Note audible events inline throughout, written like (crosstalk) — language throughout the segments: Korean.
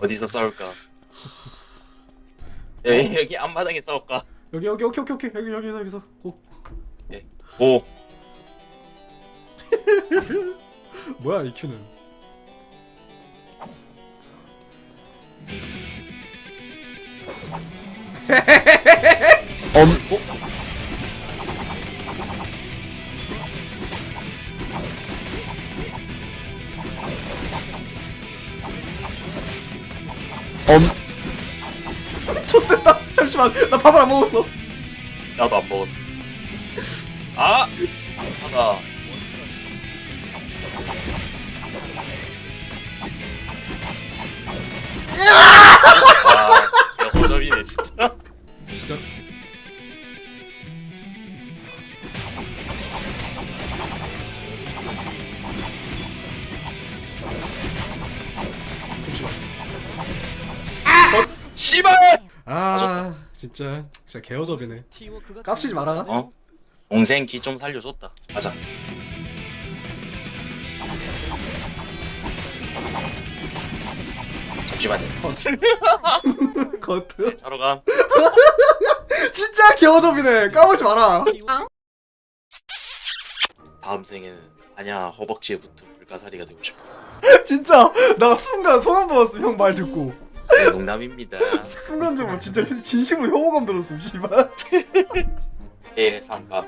어디서 싸울까? 여기 (laughs) 여기 앞마당에 싸울까? 여기 여기 오케이 오케이 오케이. 여기 여기 여기서. 고. 오 (laughs) 뭐야 이 큐는? 엄 엄. 좆됐다. 잠시만. 나 밥을 안 먹었어. 나도 안 먹었어. 아! 하다. 씨발! 아 진짜 진짜 개어접이네 깝치지 마라 어? 동생 기 좀 살려줬다. 가자. 잠시만요. (laughs) 겉 자러 감. (laughs) 진짜 개어접이네 까불지 마라 다음 생에는 아냐 허벅지에 붙은 불가사리가 되고 싶어. (laughs) 진짜 나 순간 소름 돋았어 형 말 듣고 네, 농담입니다. 순간적으로 진짜 진심으로 혐오감 들었어 씨발 1, 3감.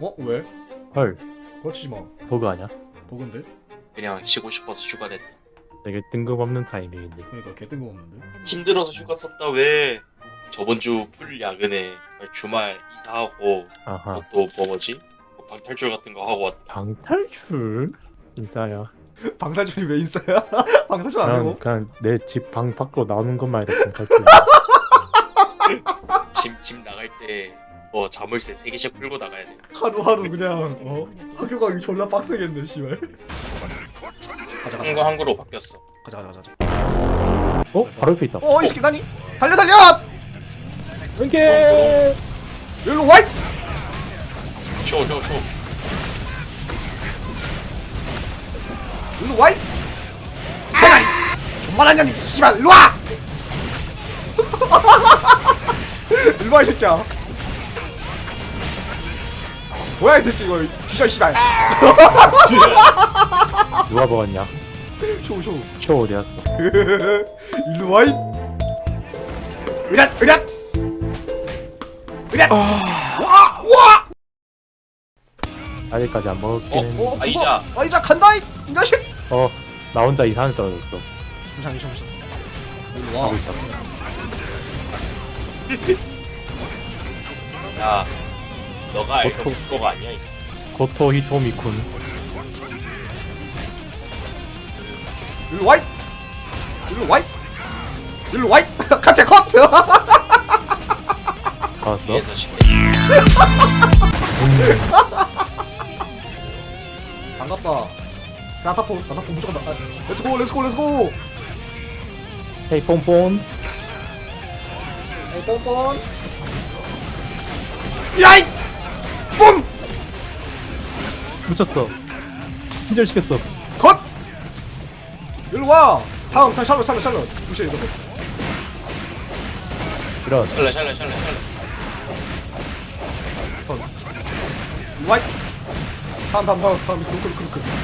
어? 왜? 헐 거치지 마 버그 아냐? 버그인데? 그냥 쉬고 싶어서 휴가 냈다. 되게 뜬금없는 타이밍인데 그러니까 개 뜬금없는데 힘들어서 휴가 썼다 왜? 저번 주 풀 야근에 주말 이사하고 아하 어, 또뭐 뭐지? 뭐 방탈출 같은 거 하고 왔다. 방탈출? 진짜야 (laughs) 방탈출이 왜 있어요? (laughs) 방탈출 안 그냥, 되고? 그냥 내 집 방 밖으로 나오는 것만 해도 방탈출 짐, 짐 나갈 때 뭐 자물쇠 3개씩 풀고 나가야 돼. 하루하루 그냥 어? 학교 가기 졸라 빡세겠네 씨발 가자 가자 한거 한국으로 바뀌었어. 가자 가자 가자 어? 바로 옆에 있다 어이 새끼 나니? 달려 달려! 이게 일로 와이! 쇼, 쇼, 쇼. 일로 와이! 대가리! 존만한 년이 씨발 일로 와! (laughs) 일로 와이 새끼야 뭐야 이 새끼 이거 기절 씨발 (laughs) 누가 먹었냐? 쇼쇼 초 어디 갔어? (laughs) 일로 와이 으랴 와! 와! 아직까지 안 먹었긴 어? 했는데 어? 아이자. 아이자 간다 이 자식 어? 나 혼자 이상한 데 떨어졌어 잠시만 잠시만 일로 하고 있다 (laughs) 야, 너가 알던 보통- 그거가 아니야. 이거. 고토 히토미쿤 일로 와이 일로 와이 일로 와이 (laughs) 카트 컷 (laughs) 봤어? 위에서 쉽게. 반갑다 나타포 나타포 무조건 나 아, 렛츠고 렛츠고 렛츠고 헤이 뽕뽕 에이 뻔뻔 야이 뿜 훔쳤어 기절 시켰어 컷 일로 와 다음 다음 샬롯 샬롯 샬롯 무시해 이거 이런 샬라, 샬라, 샬라. 일로 와이 다음 다음 다음 다음 그렇게 그렇게 그렇게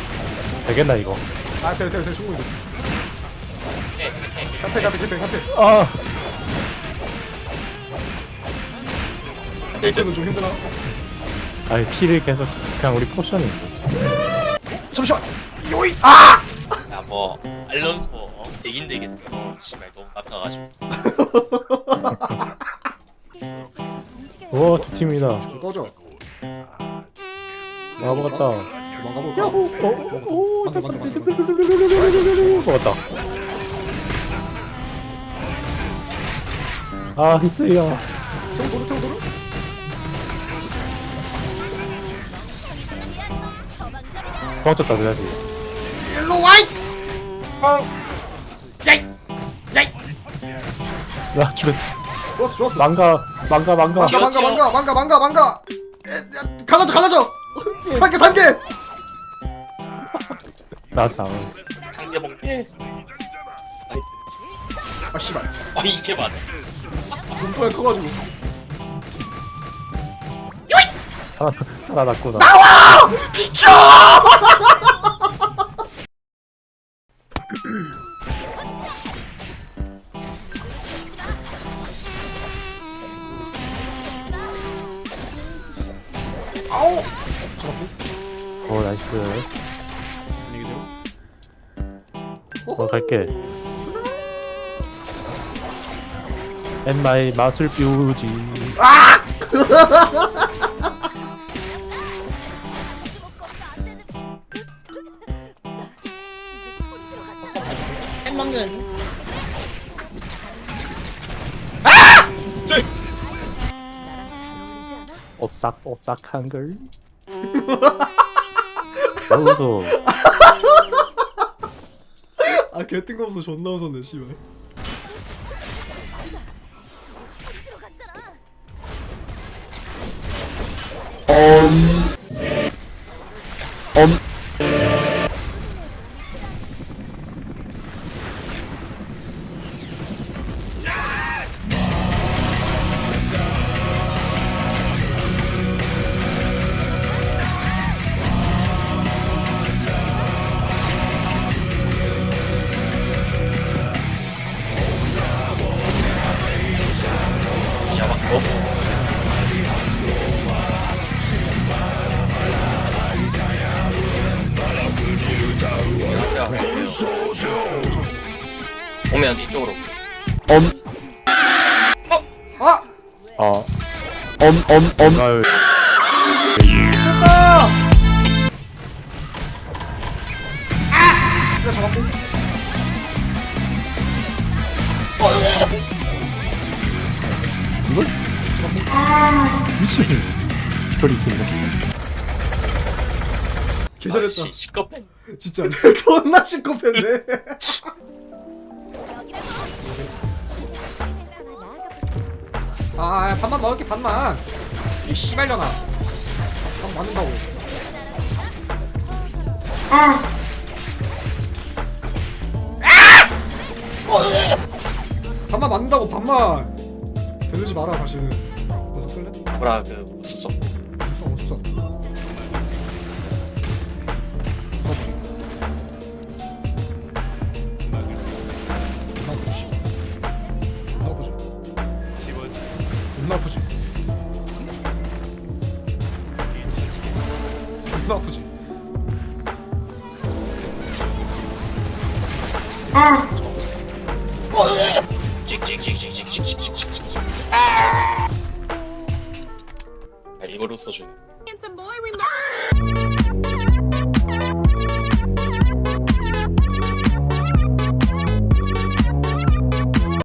되겠나 이거 아 돼 돼 돼 충분히 돼 해, 해, 해. 카페 카페 카페 카페 아. 이거는 좀 힘드나 아니 피를 계속 그냥 우리 포션이 잠시만 요이 아 야, 뭐 알론소 어? 되긴 되겠어. 어, 씨발 너무 깎아가지고. 우와 두 팀이다 꺼져 아 먹었다 도망가 볼까? 오 맞다, 맞다, 맞다. 먹었다 아 히스야 태우도루 태우도루 도망쳤다 저 자식. 일로 와이! 야이! 야이! 야 죽였다 좋았어 좋았어. 망가 망가 망가. 망가 망가 망가 망가 망가 망가. 에, 야, 갈라져 갈라져! 산개 산개 나 다음 상대 봉패. 나이스. 아 씨발 아 이게 맞아 공포에 커가지고 살아 살아났구나. 아우 안녕히 계세요 어 갈게. 엠마이 마술 뷰지. 먹는 오싹 오싹한 걸. (laughs) 여기서. (laughs) 아 개 뜬금없어 존나 웃었네 씨발. 잡았 오면 이쪽으로 아! 어. 엄 엄 엄 아유. 됐다! 아! 잡았고 이걸? 미친. 이걸 이긴다. 개잘했다 아씨 시끄럽네 진짜 (laughs) 존나 시끄럽네 아 반만 넣을게 반만. 이 씨발려나 반 맞는다고. 아! 반만 맞는다고 반만. 들리지 마라 다시는. 어서 쓸래? 뭐라 그 무슨 존나 아프지 존나 아프지 찍찍찍찍찍찍찍찍찍 아 이거로 써주네?